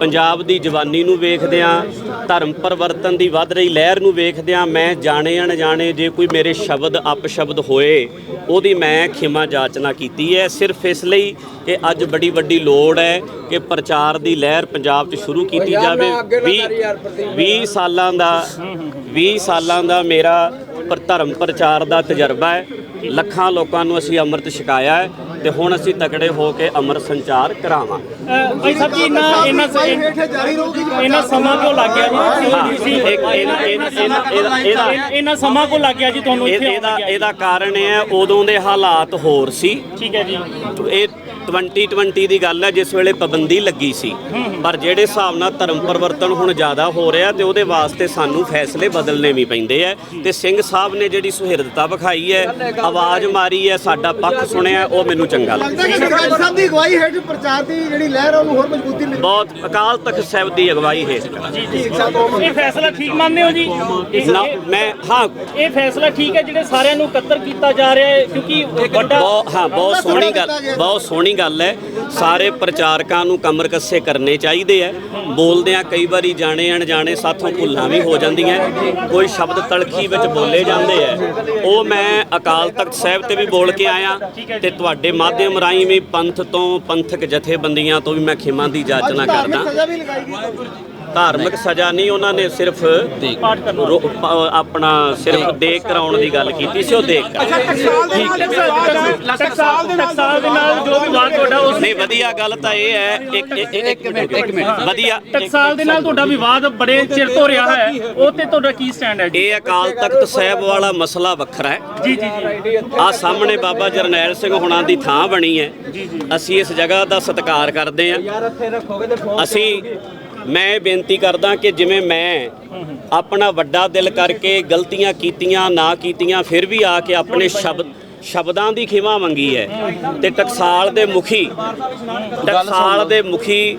ਪੰਜਾਬ ਦੀ ਜਵਾਨੀ ਨੂੰ ਵੇਖਦਿਆਂ ਧਰਮ ਪਰਿਵਰਤਨ ਦੀ ਵੱਧ ਰਹੀ ਲਹਿਰ ਨੂੰ ਵੇਖਦਿਆਂ ਮੈਂ ਜਾਣੇ ਅਣਜਾਣੇ ਜੇ ਕੋਈ ਮੇਰੇ ਸ਼ਬਦ ਅਪਸ਼ਬਦ ਹੋਏ ਉਹਦੀ ਮੈਂ ਖਿਮਾ ਜਾਚਨਾ ਕੀਤੀ ਹੈ। ਸਿਰਫ ਇਸ ਲਈ ਕਿ ਅੱਜ ਬੜੀ ਵੱਡੀ ਲੋੜ ਹੈ ਕਿ ਪ੍ਰਚਾਰ ਦੀ ਲਹਿਰ ਪੰਜਾਬ 'ਚ ਸ਼ੁਰੂ ਕੀਤੀ ਜਾਵੇ। ਨਾ ਅੱਗੇ ਨਾ 20 ਕਰ ਯਾਰ ਪ੍ਰਦੀਪ। 20 ਸਾਲਾਂ ਦਾ 20 ਸਾਲਾਂ ਦਾ ਮੇਰਾ ਪਰ ਧਰਮ ਪ੍ਰਚਾਰ ਦਾ ਤਜਰਬਾ ਹੈ। ਲੱਖਾਂ ਲੋਕਾਂ ਨੂੰ ਅਸੀਂ ਅੰਮ੍ਰਿਤ ਛਕਾਇਆ ਹੈ ਤੇ ਹੁਣ ਅਸੀਂ ਤਕੜੇ ਹੋ ਕੇ ਅੰਮ੍ਰਿਤ ਸੰਚਾਰ ਕਰਾਵਾਂ। ਭਾਈ ਸਾਹਿਬ ਜੀ ਇੰਨਾ ਇੰਨਾ ਇੰਨਾ ਸਮਾਂ ਕਿਉਂ ਲੱਗ ਗਿਆ ਜੀ? ਤੁਸੀਂ ਇੱਕ ਇਹਦਾ ਇਹਦਾ ਇਹਦਾ ਇਹਦਾ ਇਹਦਾ ਇੰਨਾ ਸਮਾਂ ਕਿਉਂ ਲੱਗ ਗਿਆ ਜੀ ਤੁਹਾਨੂੰ ਇਹ- ਇੱਥੇ ਇਹਦਾ? ਇਹਦਾ ਕਾਰਨ ਇਹ ਹੈ ਉਦੋਂ ਦੇ ਹਾਲਾਤ ਹੋਰ ਸੀ। ਠੀਕ ਹੈ ਜੀ। ਇਹ 2020 ਦੀ ਗੱਲ ਹੈ ਜਿਸ ਵੇਲੇ ਪਾਬੰਦੀ ਲੱਗੀ ਸੀ। ਪਰ ਜਿਹੜੇ ਹਿਸਾਬ ਨਾਲ ਧਰਮ ਪਰਿਵਰਤਨ ਹੁਣ ਜ਼ਿਆਦਾ ਹੋ ਰਿਹਾ ਤੇ ਉਹਦੇ ਵਾਸਤੇ ਸਾਨੂੰ ਫੈਸਲੇ ਬਦਲਨੇ ਵੀ ਪੈਂਦੇ ਆ ਤੇ ਸਿੰਘ ਸਾਹਿਬ ਨੇ ਜਿਹੜੀ ਸੁਹਿਰਦਤਾ ਵਿਖਾਈ ਹੈ ਆਵਾਜ਼ ਮਾਰੀ ਹੈ ਸਾਡਾ ਪੱਖ ਸੁਣਿਆ ਉਹ ਮੈਨੂੰ ਚੰਗਾ ਲੱਗਦਾ। ਲੱਗਦਾ ਕਿ ਸਰਕਾਰ ਸਾਹਿਬ ਦੀ ਅਗਵਾਈ ਹੇਠ ਪ੍ਰਚਾਰ ਦੀ ਜਿਹੜੀ ਲਹਿਰ ਆ ਉਹਨੂੰ ਹੋਰ ਮਜ਼ਬੂਤੀ ਮਿਲੇ। ਬਹੁਤ ਅਕਾਲ ਤਖਤ ਸਾਹਿਬ ਦੀ ਅਗਵਾਈ ਹੇਠ। ਕਰਾਂਗੇ ਇਹ ਫੈਸਲਾ ਠੀਕ ਮੰਨਦੇ ਹੋ ਜੀ? ਮੈਂ ਹਾਂ। ਇਹ ਫੈਸਲਾ ਠੀਕ ਹੈ ਜਿਹੜੇ ਸਾਰਿਆਂ ਨੂੰ ਇਕੱਤਰ ਕੀਤਾ ਜਾ ਰਿਹਾ ਹੈ ਕਿਉਂਕਿ ਵੱਡਾ ਬਹੁਤ ਹਾਂ ਬਹੁਤ ਸੋਹਣੀ ਗੱਲ ਬਹੁਤ ਸੋਹਣੀ ਗੱਲ ਹੈ। ਸਾਰੇ ਪ੍ਰਚਾਰਕਾਂ ਨੂੰ ਕਮਰ ਕੱਸੇ ਕਰਨੇ ਚਾਹੀਦੇ ਆ ਬੋਲਦਿਆਂ ਕਈ ਵਾਰੀ ਜਾਣੇ ਅਣਜਾਣੇ ਸਾਥੋਂ ਭੁੱਲਾਂ ਵੀ ਹੋ ਜਾਂਦੀਆਂ ਕੋਈ ਸ਼ਬਦ ਤਲਖੀ ਵਿੱਚ ਬੋਲੇ ਜਾਂਦੇ ਆ ਉਹ ਮੈਂ ਅਕਾਲ ਤਖਤ ਸਾਹਿਬ ਤੇ ਵੀ ਬੋਲ ਕੇ ਆਇਆ ਤੇ ਤੁਹਾਡੇ ਮਾਧਿਅਮ ਰਾਹੀਂ ਵੀ ਪੰਥ ਤੋਂ ਪੰਥਕ ਜਥੇਬੰਦੀਆਂ ਤੋਂ ਵੀ ਮੈਂ ਖਿਮਾ ਦੀ ਜਾਚਨਾ ਕਰਦਾ। ਧਾਰਮਿਕ ਸਜ਼ਾ ਨਹੀਂ ਉਹਨਾਂ ਨੇ ਸਿਰਫ ਰੋ- ਪ- ਆਪਣਾ ਸਿਰਫ ਦੇਖ ਕਰਾਉਣ ਦੀ ਗੱਲ ਕੀਤੀ ਸੀ ਉਹ ਦੇਖ ਕਰ ਟਕਸਾਲ ਦੇ ਨਾਲ ਜੋ ਵੀ ਵਾਦ ਤੁਹਾਡਾ ਉਸ ਨਹੀਂ ਵਧੀਆ ਗੱਲ ਤਾਂ ਇਹ ਹੈ ਇੱਕ ਇੱਕ- ਇੱਕ ਮਿੰਟ ਇੱਕ ਮਿੰਟ। ਵਧੀਆ। ਟਕਸਾਲ ਦੇ ਨਾਲ ਤੁਹਾਡਾ ਵਿਵਾਦ ਬੜੇ ਚਿਰ ਤੋਂ ਰਿਹਾ ਹੈ। ਉਹ ਤੇ ਤੁਹਾਡਾ ਕੀ ਸਟੈਂਡ ਹੈ ਜੀ? ਇਹ ਅਕਾਲ ਤਖਤ ਸਾਹਿਬ ਵਾਲਾ ਮਸਲਾ ਵੱਖਰਾ ਹੈ। ਜੀ ਜੀ ਜੀ। ਆ ਸਾਹਮਣੇ ਬਾਬਾ ਜਰਨੈਲ ਸਿੰਘ ਹੁਣਾਂ ਦੀ ਥਾਂ ਬਣੀ ਹੈ। ਅਸੀਂ ਇਸ ਜਗ੍ਹਾ ਦਾ ਸਤਿਕਾਰ ਕਰਦੇ ਹਾਂ। ਅਸੀਂ ਮੈਂ ਇਹ ਬੇਨਤੀ ਕਰਦਾ ਕਿ ਜਿਵੇਂ ਮੈਂ ਆਪਣਾ ਵੱਡਾ ਦਿਲ ਕਰਕੇ ਗਲਤੀਆਂ ਕੀਤੀਆਂ ਨਾ ਕੀਤੀਆਂ ਫਿਰ ਵੀ ਆ ਕੇ ਆਪਣੇ ਸ਼ਬਦ ਸ਼ਬਦਾਂ ਦੀ ਖਿਮਾ ਮੰਗੀ ਹੈ। ਤੇ ਟਕਸਾਲ ਦੇ ਮੁਖੀ ਟਕਸਾਲ ਦੇ ਮੁਖੀ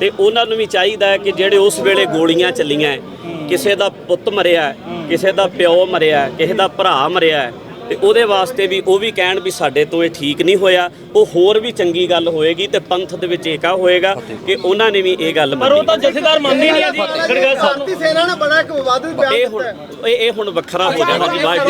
ਤੇ ਉਹਨਾਂ ਨੂੰ ਵੀ ਚਾਹੀਦਾ ਹੈ ਕਿ ਜਿਹੜੇ ਉਸ ਵੇਲੇ ਗੋਲੀਆਂ ਚੱਲੀਆਂ ਕਿਸੇ ਦਾ ਪੁੱਤ ਮਰਿਆ ਕਿਸੇ ਦਾ ਪਿਓ ਮਰਿਆ ਕਿਸੇ ਦਾ ਭਰਾ ਮਰਿਆ ਤੇ ਉਹਦੇ ਵਾਸਤੇ ਵੀ ਉਹ ਵੀ ਕਹਿਣ ਵੀ ਸਾਡੇ ਤੋਂ ਇਹ ਠੀਕ ਨਹੀਂ ਹੋਇਆ। ਉਹ ਹੋਰ ਵੀ ਚੰਗੀ ਗੱਲ ਹੋਏਗੀ ਤੇ ਪੰਥ ਦੇ ਵਿੱਚ ਏਕਾ ਹੋਏਗਾ ਕਿ ਉਹਨਾਂ ਨੇ ਵੀ ਇਹ ਗੱਲ ਪਰ ਉਹ ਮੰਨੀ ਤਾਂ ਜਥੇਦਾਰ ਮੰਨਦੇ ਨਹੀਂ ਆ ਜੀ। ਸਾਹਿਬ ਭਾਰਤੀ ਸੈਨਾ ਨੇ ਬੜਾ ਇੱਕ ਵਿਵਾਦਿਤ ਬਿਆਨ ਇਹ ਹੁਣ ਇਹ ਹੁਣ ਵੱਖਰਾ ਹੋ ਜਾਣਾ ਜੀ ਬਾਅਦ